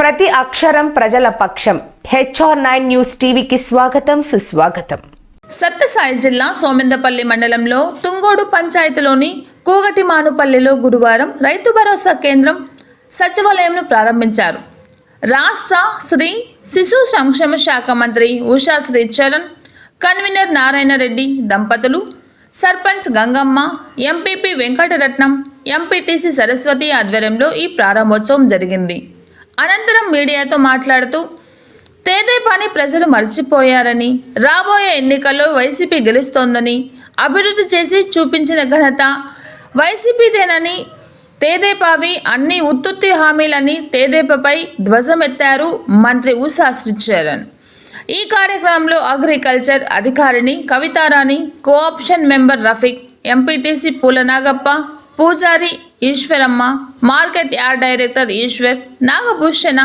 ప్రతి అక్షరం ప్రజల పక్షం. హెచ్ఆర్ నైన్ న్యూస్ టీవీకి స్వాగతం సుస్వాగతం. సత్తసాయి జిల్లా సోమెందపల్లి మండలంలో తుంగోడు పంచాయతీలోని కూగటి మానుపల్లిలో గురువారం రైతు భరోసా కేంద్రం సచివాలయంను ప్రారంభించారు. రాష్ట్ర శ్రీ శిశు సంక్షేమ శాఖ మంత్రి ఉషా శ్రీ చరణ్ కన్వీనర్ నారాయణ రెడ్డి దంపతులు సర్పంచ్ గంగమ్మ ఎంపీపీ వెంకటరత్నం ఎంపీటీసీ సరస్వతి ఆధ్వర్యంలో ఈ ప్రారంభోత్సవం జరిగింది. అనంతరం మీడియాతో మాట్లాడుతూ తేదేపాని ప్రజలు మర్చిపోయారని రాబోయే ఎన్నికల్లో వైసీపీ గెలుస్తోందని అభివృద్ధి చేసి చూపించిన ఘనత వైసీపీదేనని తేదేపావి అన్ని ఉత్తుత్తి హామీలని తేదేపపై ధ్వజమెత్తారు మంత్రి ఉషా శ్రీచరణ్. ఈ కార్యక్రమంలో అగ్రికల్చర్ అధికారిని Kavitha Rani cooption member Rafiq MPTC Poola Nagappa Pujari Eshwaramma market yard director Eshwar Nagabhushana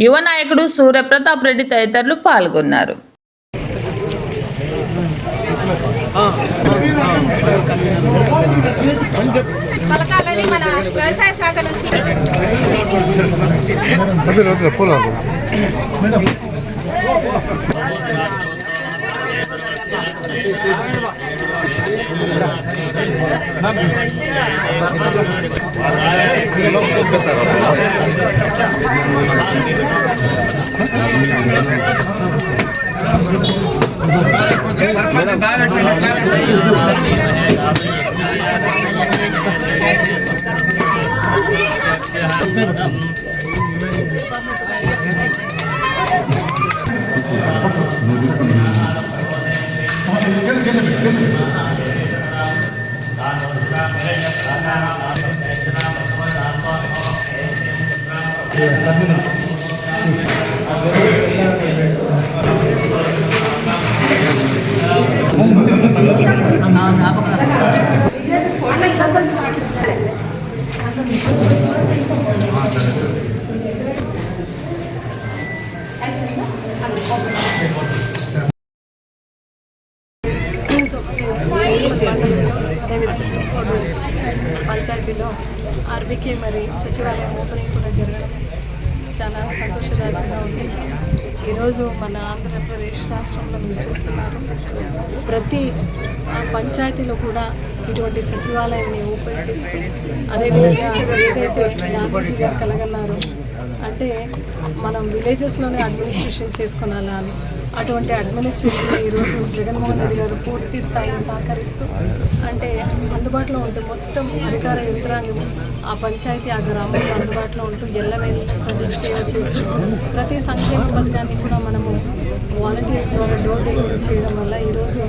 యువ నాయకుడు సూర్య ప్రతాప్ రెడ్డి తదితరులు పాల్గొన్నారు పలకాలని మన వ్యవసాయ శాఖ నుంచి పంచాయతీలో ఆర్బీకే మరి సచివాలయం ఓపెనింగ్ కూడా జరగడం. చాలా సంతోషదాయకంగా ఉంది. ఈరోజు మన ఆంధ్రప్రదేశ్ రాష్ట్రంలో మీరు చూస్తున్నారు. ప్రతి ఆ, పంచాయతీలో కూడా ఇటువంటి సచివాలయాన్ని ఓపెన్ చేస్తూ అదేవిధంగా ఏదైతే గాంధీజీ గారు కలగన్నారో అంటే మనం విలేజెస్లోనే అడ్మినిస్ట్రేషన్ చేసుకునాలా అని. అటువంటి అడ్మినిస్ట్రేషన్ ఈరోజు జగన్మోహన్ రెడ్డి గారు పూర్తి స్థాయిలో సహకరిస్తూ అంటే అందుబాటులో ఉంటే మొత్తం అధికార యంత్రాంగం ఆ పంచాయతీ ఆ గ్రామంలో అందుబాటులో ఉంటూ ఎల్లవేళ ప్రజలకు సేవ చేస్తూ ప్రతి సంక్షేమ పథకాన్ని కూడా మనము వాలంటీర్స్ ద్వారా డోర్ డెలివరీ చేయడం వల్ల ఈరోజు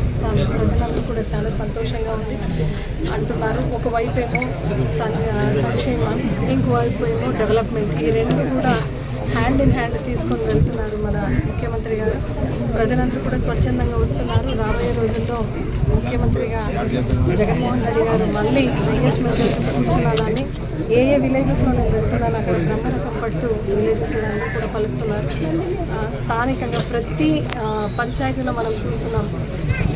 ప్రజలందరూ కూడా చాలా సంతోషంగా ఉంది అంటున్నారు. ఒకవైపు ఏమో సం- సంక్షేమం ఇంకోవైపు ఏమో డెవలప్మెంట్ ఈ రెండు కూడా హ్యాండ్ ఇన్ హ్యాండ్ తీసుకొని వెళ్తున్నారు మన ముఖ్యమంత్రి గారు. ప్రజలందరూ కూడా స్వచ్ఛందంగా వస్తున్నారు. రాబోయే రోజుల్లో ముఖ్యమంత్రిగా జగన్మోహన్ రెడ్డి గారు మళ్ళీ వైఎస్ కూర్చున్నారని ఏ ఏ విలేజెస్లో నేను వెళ్తున్నాను అక్కడ బ్రహ్మరకం పడుతూ విలేజెస్లో కూడా పలుకుతున్నారు స్థానికంగా ప్రతి పంచాయతీలో మనం చూస్తున్నాం.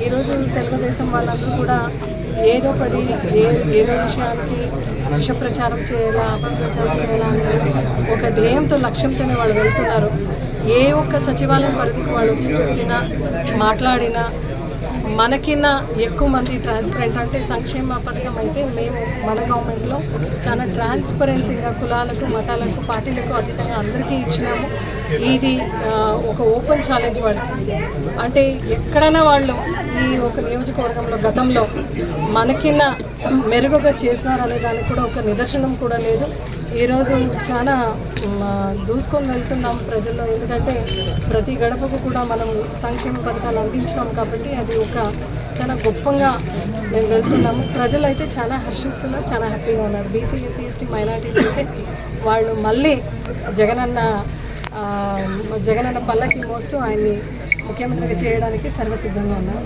ఈరోజు తెలుగుదేశం వాళ్ళందరూ కూడా ఏదో పడి ఏ ఏదో విషయానికి విష ప్రచారం చేయాలా అపప్రచారం చేయాలా అని ఒక ధ్యేయంతో లక్ష్యంతోనే వాళ్ళు వెళ్తున్నారు. ఏ ఒక్క సచివాలయం పరిధికి వాళ్ళు వచ్చి చూసినా మాట్లాడినా మనకిన్న ఎక్కువ మంది ట్రాన్స్పరెంట్ అంటే సంక్షేమ పథకం అయితే మేము మన గవర్నమెంట్లో చాలా ట్రాన్స్పరెన్సీగా కులాలకు మతాలకు పార్టీలకు అతీతంగా అందరికీ ఇచ్చినాము. ఇది ఒక ఓపెన్ ఛాలెంజ్ పడుతుంది అంటే ఎక్కడైనా వాళ్ళు ఈ ఒక నియోజకవర్గంలో గతంలో మనకిన్న మెరుగుగా చేసినారనే దానికి కూడా ఒక నిదర్శనం కూడా లేదు. ఈరోజు చాలా దూసుకొని వెళ్తున్నాం ప్రజల్లో. ఎందుకంటే ప్రతి గడపకు కూడా మనం సంక్షేమ పథకాలు అందించినాం కాబట్టి అది ఒక చాలా గొప్పగా మేము వెళ్తున్నాము. ప్రజలు అయితే చాలా హర్షిస్తున్నారు చాలా హ్యాపీగా ఉన్నారు. బీసీ ఎస్సీ ఎస్టీ మైనార్టీస్ అయితే వాళ్ళు మళ్ళీ జగనన్న జగనన్న పల్లకి మోస్తూ ఆయన్ని ముఖ్యమంత్రిగా చేయడానికి సర్వసిద్ధంగా ఉన్నారు.